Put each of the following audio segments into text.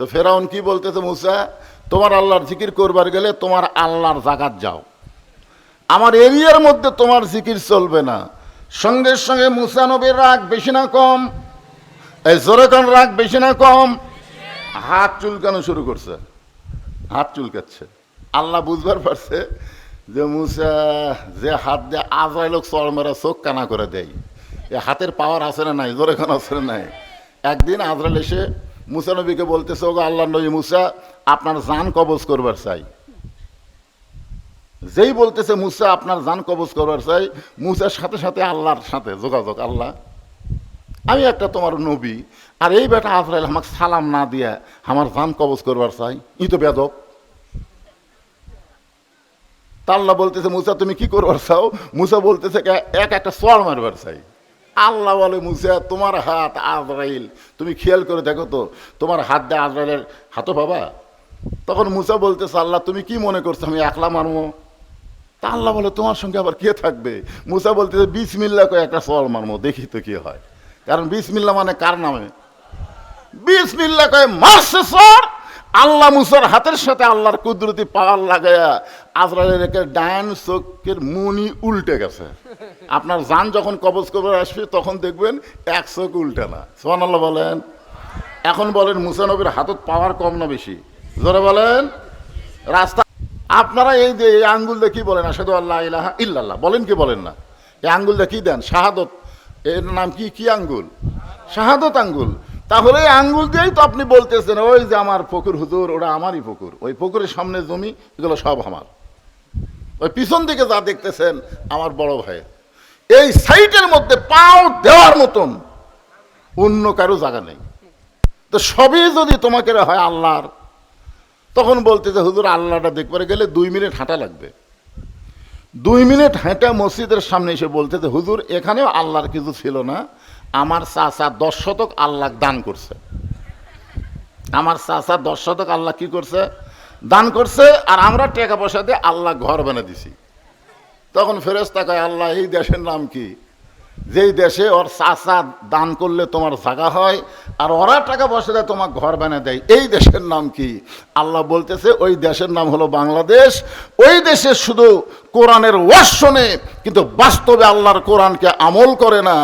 তো ফেরাউন কি বলতেছে মুসা? তোমার আল্লাহর জিকির করবার গেলে তোমার আল্লাহর জাগাত যাও। আমার এরিয়ার মধ্যে তোমার জিকির চলবে না। সঙ্গে সঙ্গে মুসা নবীর রাগ বেশি না কম? এই জোরেকান রাগ বেশি না কম? হাত চুলকানো শুরু করছে। হাত চুলকাচ্ছে। আল্লাহ বুঝবার পারছে যে মুসা যে হাত দিয়ে আজরাইল চড় মেরা চোখ কানা করে দেয়। এ হাতের পাওয়ার আছে না নাই? জোরেখান আছে না নাই? একদিন আজরাইল এসে মুসা নবীকে বলতেছে, ওগো আল্লাহ নবী মুসা, আপনার জান কবজ করবার চাই। যেই বলতেছে মুসা, আপনার জান কবজ করবার চাই। মুসার সাথে সাথে আল্লাহর সাথে যোগাযোগ, আল্লাহ, আমি একটা তোমার নবী, আর এই বেটা আজরাইল আমাকে সালাম না দিয়া আমার জান কবজ করবার চাই। ই তো বেদব তা আল্লাহ বলতেছে, মুসা, তুমি কি করবার চাও? মুসা বলতেছে "এ- এক একটা সোয়াল মারবার চাই। আল্লাহ বলে মুসা তোমার হাত আজরাইল। তুমি খেয়াল করে দেখো তো, তোমার হাত দিয়ে আজরাইলের হাতও পাবা? তখন মুসা বলতেছে, আল্লাহ, তুমি কি মনে করছ আমি একলা মারবো? তা আল্লাহ বলে, তোমার সঙ্গে আবার কে থাকবে? মুসা বলতেছে বিসমিল্লা করে একটা সোয়াল মারবো, দেখি তো কি হয়। কারণ বিসমিল্লা মানে কার নামে? বিসমিল্লা কয়ে মারছে সর আল্লাহ মুসার হাতের সাথে আল্লাহর কুদরতি পাওয়ার লাগায়া আজরাইলের একে ডায়ন চোখের মুনি উল্টে গেছে। আপনার যান যখন কবজ করবে আসবে, তখন দেখবেন এক চোখ উল্টে না। সোহান আল্লাহ বলেন। এখন বলেন মুসানবীর হাতত পাওয়ার কম না বেশি? জোরে বলেন। রাস্তা আপনারা এই যে এই আঙ্গুল দেখি বলেন? আসাদু আল্লাহ ইলাহা ইল্লাল্লাহ। বলেন কি বলেন না? এই আঙ্গুল দেখি দেন? শাহাদত। এর নাম কি? কি আঙ্গুল? শাহাদত আঙ্গুল। তাহলে আঙ্গুল দিয়েই তো আপনি বলতেছেন, ওই যে আমার পুকুর হুজুর, ওরা আমারই পুকুর ওই পুকুরের সামনে জমি, এগুলো সব আমার। ওই পিছন দিকে যা দেখতেছেন, আমার বড় ভাইয়ের। এই সাইটের মধ্যে পাও দেওয়ার মতন অন্য কারও জায়গা নেই। তো সবই যদি তোমাকে হয় আল্লাহর, তখন বলতে যে, হুজুর, আল্লাহটা দেখবার গেলে দুই মিনিট হাঁটা লাগবে। দুই মিনিট হেঁটে মসজিদের সামনে এসে বলতে যে হুজুর, এখানেও আল্লাহর কিছু ছিল না। আমার চাচা দশ শতক আল্লাহ দান করছে। আমার চাচা দশ শতক আল্লাহ কি করছে? দান করছে আর আমরা টাকা পয়সা দিয়ে আল্লাহ ঘর বানিয়ে দিছি। তখন ফেরেস্তা কয়, আল্লাহ, এই দেশের নাম কি? যেই দেশে ওর চাচা দান করলে তোমার জায়গা হয় আর ওরা টাকা পয়সা দেয় তোমার ঘর বানিয়ে দেয়, এই দেশের নাম কি? আল্লাহ বলতেছে, ওই দেশের নাম হলো বাংলাদেশ। ওই দেশে শুধু কোরআনের ওয়াজ কিন্তু বাস্তবে আল্লাহর কোরআনকে আমল করে না।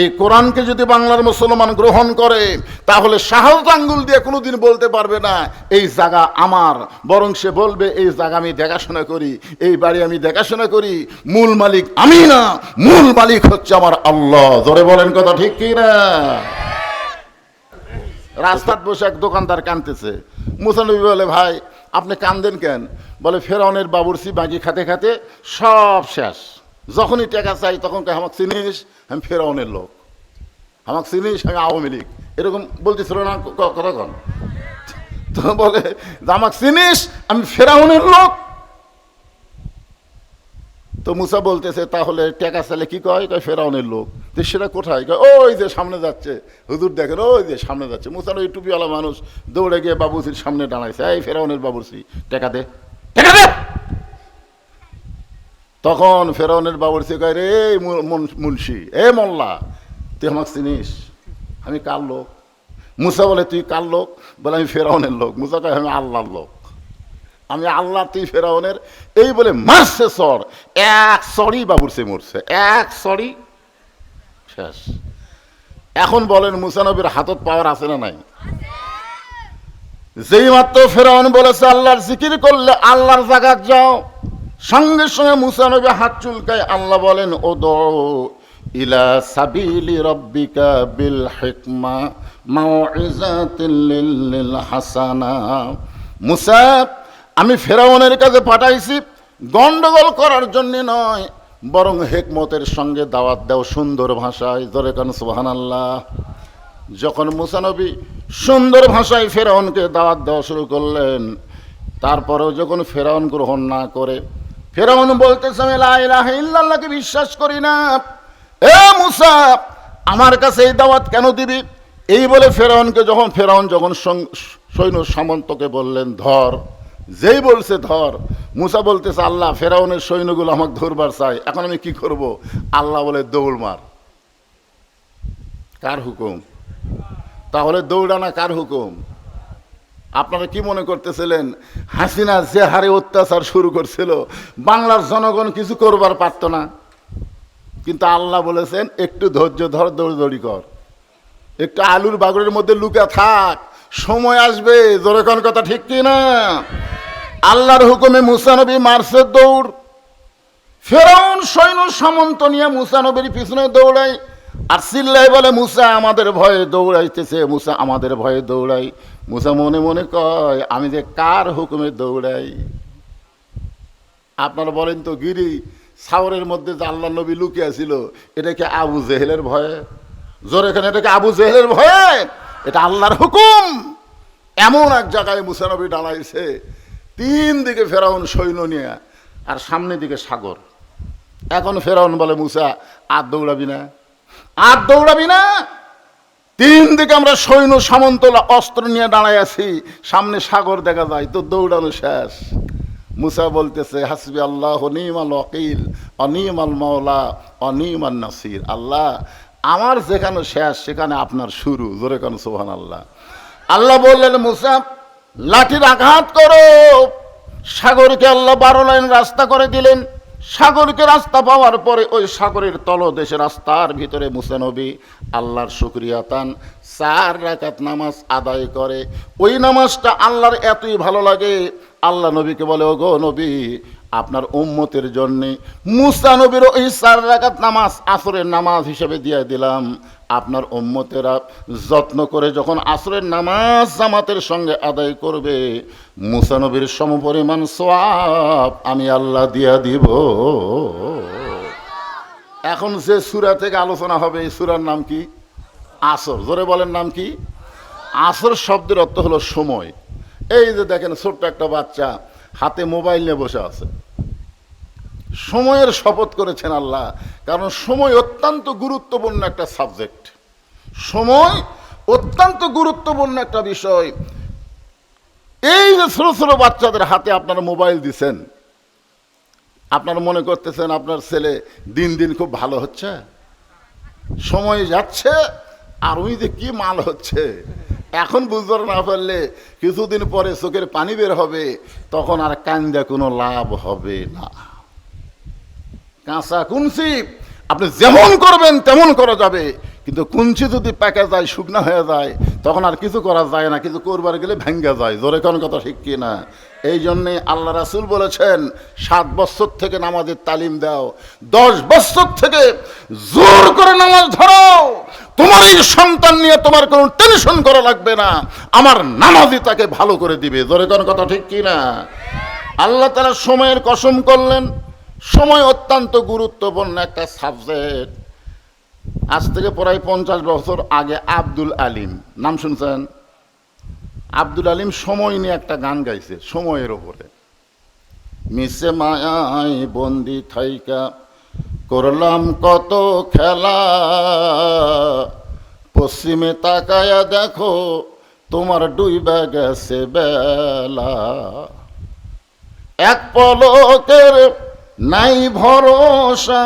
এই কোরআনকে যদি বাংলার মুসলমান গ্রহণ করে, তাহলে শাহাদত আঙ্গুল দিয়ে কোনোদিন বলতে পারবে না, এই জায়গা আমার। বরং সে বলবে, এই জায়গা আমি দেখাশোনা করি, এই বাড়ি আমি দেখাশোনা করি, মূল মালিক আমি না, মূল মালিক হচ্ছে আমার আল্লাহ। ধরে বলেন কথা ঠিক কি না রাস্তার বসে এক দোকানদার কানতেছে। মুসানবী বলে, ভাই, আপনি কান্দেন কেন? বলে, ফেরাউনের বাবুরসি বাজি খাতে খাতে সব শেষ। যখনই টাকা চাই তখন আমাকে চিনিস? আমি ফেরাউনের লোক। আমাকে চিনিস? আমি আওয়ামী লীগ। এরকম বলতেছিল না কতক্ষণ তো বলে আমাকে চিনিস? আমি ফেরাউনের লোক। তো মুসা বলতেছে তাহলে টেকা চালে কি কয়? কয় ফেরাউনের লোক। তো সেটা কোথায়? কয় ওই যে সামনে যাচ্ছে। হুজুর দেখেন ওই যে সামনে যাচ্ছে। মুসার ওই টুপিওয়ালা মানুষ দৌড়ে গিয়ে বাবুসির সামনে দাঁড়াইছে এই ফেরাউনের বাবুসি টেকা দে। টেকা দে! তখন ফেরাউনের বাবুরসি কয় রে মুন্সি এ মোল্লা তুই আমাকে চিনিস? আমি কার লোক? মুসা বলে তুই কার লোক? বলে আমি ফেরাউনের লোক। মুসা কয় আমি আল্লাহর লোক। আমি আল্লাহ তুই ফেরাউনের, এই বলে মারছে সর। এক সরি বাবুরসে মরছে। এক সরি শেষ। এখন বলেন মুসানবীর হাতত পাওয়ার আছে না নাই? যেই মাত্র ফেরাউন বলেছে, আল্লাহর জিকির করলে আল্লাহর জায়গাত যাও। সঙ্গে সঙ্গে মুসানবী হাত চুলকায় আল্লাহ বলেন ও ইলা সাবিলি রব্বিকা বিল হিকমা মাউইজাতিল লিল হাসানা। মুসা আমি ফেরাউনের কাছে পাঠাইছি, গন্ডগোল করার জন্য নয়, বরং হেকমতের সঙ্গে দাওয়াত দাও সুন্দর ভাষায়। ধরে কান সুবহান আল্লাহ যখন মুসানবী সুন্দর ভাষায় ফেরাউনকে দাওয়াত দেওয়া শুরু করলেন, তারপরেও যখন ফেরাউন গ্রহণ না করে, ফেরাউন বলতেছে, আমি বিশ্বাস করি না। এ মুসা, আমার কাছে এই দাওয়াত কেন দিবি? এই বলে ফেরাউনকে যখন, ফেরাউন যখন সৈন্য সামন্তকে বললেন, ধর যেই বলছে ধর, মুসা বলতেছে, আল্লাহ, ফেরাউনের সৈন্যগুলো আমাকে ধরবার চাই এখন আমি কি করব? আল্লাহ বলে, দৌড় মার। কার হুকুম? তাহলে দৌড়ানা কার হুকুম? আপনারা কি মনে করতেছিলেন, হাসিনা যে হারে অত্যাচার শুরু করছিল, বাংলার জনগণ কিছু করবার পারত না। কিন্তু আল্লাহ বলেছেন, একটু ধৈর্য ধর, দৌড়দৌড়ি কর। একটু আলুর বাগড়ের মধ্যে লুকা থাক। সময় আসবে, জোরে কোন কথা ঠিক কি না আল্লাহর হুকুমে মুসানবী মারছে দৌড়। ফেরাউন সৈন্য সামন্ত নিয়ে মুসা নবীর পিছনে দৌড়াই আর সিল্লাই বলে, মুসা, আমাদের ভয়ে দৌড়াইতেছে, মুসা, আমাদের ভয়ে দৌড়াই মুসা মনে মনে কয়, আমি যে কার হুকুমে দৌড়াই? আপনারা বলেন তো, গিরি, সাওরের মধ্যে যে আল্লাহ নবী লুকিয়ে ছিল, এটা কি আবু জেহেলের ভয়ে? জোর এখানে এটা কি আবু জেহেলের ভয়ে? এটা আল্লাহর হুকুম। এমন এক জায়গায় মুসানবী দাঁড়াইছে তিন দিকে ফেরাউন সৈন্য নিয়ে আর সামনের দিকে সাগর। এখন ফেরাউন বলে, মুসা, আর দৌড়াবি না। আর দৌড়াবি না? তিন দিকে আমরা সৈন্য সামন্তলা অস্ত্র নিয়ে দাঁড়ায় আছি। সামনে সাগর দেখা যায়, তো দৌড়ানো শেষ। মুসা বলতেছে, হাসবি আল্লাহ অনিমাল অকিল অনিমাল মাওলা অনিমাল নাসির। আল্লাহ, আমার যেখানে শেষ, সেখানে আপনার শুরু। জোরে কেন সোহান আল্লাহ আল্লাহ বললেন, মুসা লাঠির আঘাত করো। সাগরকে আল্লাহ বারো লাইন রাস্তা করে দিলেন। সাগরকে রাস্তা পাওয়ার পরে ওই সাগরের তলদেশে রাস্তার ভিতরে মুসানবী আল্লাহর শুক্রিয়া তান চার রাকাত নামাজ আদায় করে। ওই নামাজটা আল্লাহর এতই ভালো লাগে, আল্লাহ নবীকে বলে ও গো নবী আপনার উম্মতের জন্যে মুসা নবীর ওই চার রাকাত নামাজ, আসরের নামাজ হিসেবে দিয়ে দিলাম। আপনার উম্মতেরা যত্ন করে যখন আসরের নামাজ জামাতের সঙ্গে আদায় করবে, মুসা নবীর সমপরিমাণ সোয়াব আমি আল্লাহ দিয়া দিব। এখন যে সুরা থেকে আলোচনা হবে, এই সুরার নাম কি? আসর। জোরে বলেন নাম কি? আসর শব্দের অর্থ হলো সময়। এই যে দেখেন ছোট্ট একটা বাচ্চা, হাতে মোবাইল নিয়ে বসে আছে। সময়ের শপথ করেছেন আল্লাহ। কারণ সময় অত্যন্ত গুরুত্বপূর্ণ একটা সাবজেক্ট। সময় অত্যন্ত গুরুত্বপূর্ণ একটা বিষয়। এই যে ছোট ছোট বাচ্চাদের হাতে আপনারা মোবাইল দিছেন, আপনারা মনে করতেছেন আপনার ছেলে দিন দিন খুব ভালো হচ্ছে? সময় যাচ্ছে, আর ওই যে কি মাল হচ্ছে? এখন বুঝতে না পারলে কিছুদিন পরে চোখের পানি বের হবে, তখন আর কান্দা কোনো লাভ হবে না। কাঁচা কুঞ্চি। আপনি যেমন করবেন তেমন করা যাবে। কিন্তু কুঞ্চি যদি পেকে যায়, শুকনা হয়ে যায়, তখন আর কিছু করা যায় না, কিছু করবার গেলে ভেঙ্গে যায়। জোরে কোন কথা ঠিক কি না? এই জন্যে আল্লাহ রাসুল বলেছেন, সাত বছর থেকে নামাজের তালিম দাও। দশ বছর থেকে জোর করে নামাজ ধরো। তোমার এই সন্তান নিয়ে তোমার কোনো টেনশন করা লাগবে না। আমার নামাজই তাকে ভালো করে দিবে। জোরে কোন কথা ঠিক কি না? আল্লাহ তারা সময়ের কসম করলেন সময় অত্যন্ত গুরুত্বপূর্ণ একটা সাবজেক্ট আজ থেকে প্রায় পঞ্চাশ বছর আগে আব্দুল আলিম, নাম শুনছেন? আব্দুল আলিম সময় নিয়ে একটা গান গাইছে, সময়ের ওপরে মিশে মায়াই বন্দি থাইকা করলাম কত খেলা। পশ্চিমে তাকায়া দেখো, তোমার ডুইবা গেছে বেলা। এক পলকের নাই ভরসা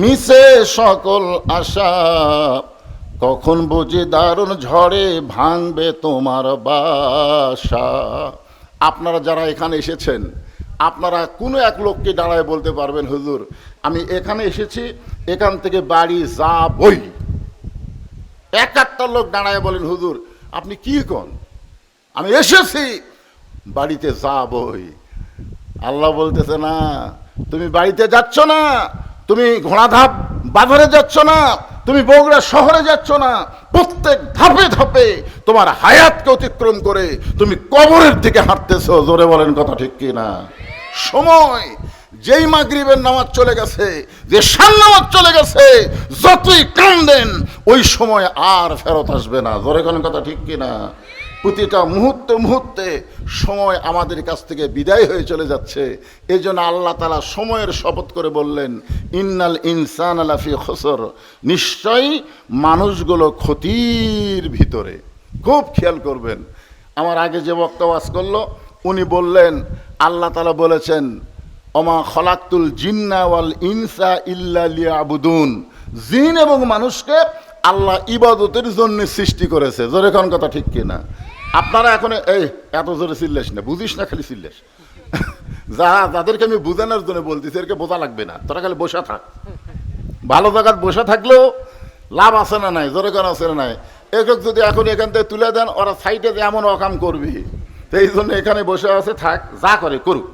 মিশে সকল আশা। কখন বুঝি দারুণ ঝড়ে ভাঙবে তোমার বাসা। আপনারা যারা এখানে এসেছেন, আপনারা কোনো এক লোককে দাঁড়ায় বলতে পারবেন, হুজুর, আমি এখানে এসেছি, এখান থেকে বাড়ি যা বই এক একটা লোক দাঁড়ায় বলেন, হুজুর, আপনি কি কন? আমি এসেছি, বাড়িতে যাবই। আল্লাহ বলতেছে, না তুমি বাড়িতে যাচ্ছ না, তুমি ঘোড়াধাপ বাজারে যাচ্ছ না, তুমি বগুড়া শহরে যাচ্ছ না, প্রত্যেক ধাপে ধাপে তোমার হায়াতকে অতিক্রম করে তুমি কবরের দিকে হাঁটতেছো, জোরে বলেন কথা ঠিক কি না? সময়, যেই মাগরিবের নামাজ চলে গেছে, যে সান নামাজ চলে গেছে, যতই কান দেন ওই সময় আর ফেরত আসবে না, জোরে কোন কথা ঠিক কি না? প্রতিটা মুহূর্তে মুহূর্তে সময় আমাদের কাছ থেকে বিদায় হয়ে চলে যাচ্ছে। এই জন্য আল্লাহ তালা সময়ের শপথ করে বললেন, ইন্নাল ইনসান আলাফি খসর। নিশ্চয়ই মানুষগুলো ক্ষতির ভিতরে। খুব খেয়াল করবেন। আমার আগে যে বক্তব্য আজ করল, উনি বললেন, আল্লাহ তালা বলেছেন অমা খলাক্তুল জিন্না ওয়াল ইনসা ইল্লা লিয়াবুদুন। জিন এবং মানুষকে আল্লাহ ইবাদতের জন্য সৃষ্টি করেছে। জোরে কথা ঠিক কিনা? আপনারা এখন এই এত জোরে চিল্লাস না, বুঝিস না খালি চিল্লাস। যা, যাদেরকে আমি বোঝানোর জন্য বলতেছি এরকে বোঝা লাগবে না, তোরা খালি বসে থাক। ভালো জায়গায় বসে থাকলেও লাভ আছে না নাই, জোরে কেন আছে না নাই? একক যদি এখন এখান থেকে তুলে দেন, ওরা সাইডে যে এমন অকাম করবি, তো এই জন্য এখানে বসে আছে, থাক, যা করে করুক।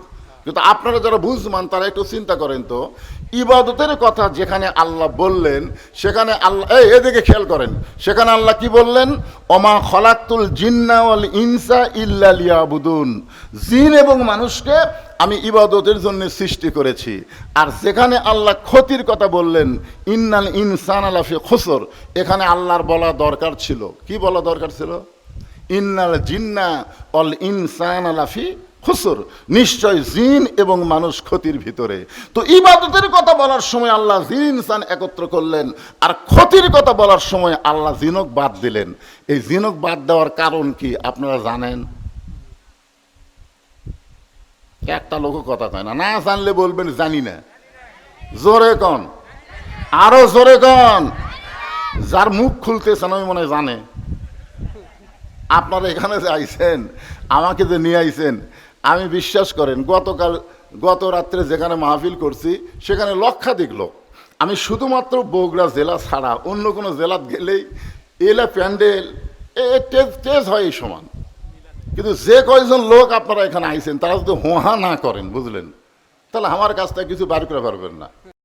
কিন্তু আপনারা যারা বুঝমান, তারা একটু চিন্তা করেন তো ইবাদতের কথা যেখানে আল্লাহ বললেন, সেখানে আল্লাহ এই এদিকে খেয়াল করেন। সেখানে আল্লাহ কি বললেন? অমা খলাক্তুল জিন্না ওয়াল ইনসা ইল্লা লিয়াবুদুন। জিন এবং মানুষকে আমি ইবাদতের জন্য সৃষ্টি করেছি। আর যেখানে আল্লাহ ক্ষতির কথা বললেন, ইন্নাল ইনসান আলাফি খসর, এখানে আল্লাহর বলা দরকার ছিল। কি বলা দরকার ছিল? ইন্নাল জিন্না অল ইনসান আলাফি খুসর, নিশ্চয় জিন এবং মানুষ ক্ষতির ভিতরে। তো ইবাদতের কথা বলার সময় আল্লাহ জিন ইনসান একত্র করলেন, আর ক্ষতির কথা বলার সময় আল্লাহ জিনক বাদ দিলেন। এই জিনক বাদ দেওয়ার কারণ কি আপনারা জানেন? একটা লোক কথা কয় না না জানলে বলবেন জানি না। জোরে কন। আরও জোরে কন। যার মুখ খুলতেছেন আমি মনে জানে। আপনারা এখানে যে আইছেন, আমাকে যে নিয়ে আইছেন আমি বিশ্বাস করেন, গতকাল, গত রাত্রে যেখানে মাহফিল করছি, সেখানে লক্ষাধিক লোক। আমি শুধুমাত্র বগুড়া জেলা ছাড়া অন্য কোনো জেলাত গেলেই এলা প্যান্ডেল, এ টেজ টেজ হয় এই সমান। কিন্তু যে কয়েকজন লোক আপনারা এখানে আইছেন, তারা যদি হোহা না করেন, বুঝলেন? তাহলে আমার থেকে কিছু বার করে পারবেন না।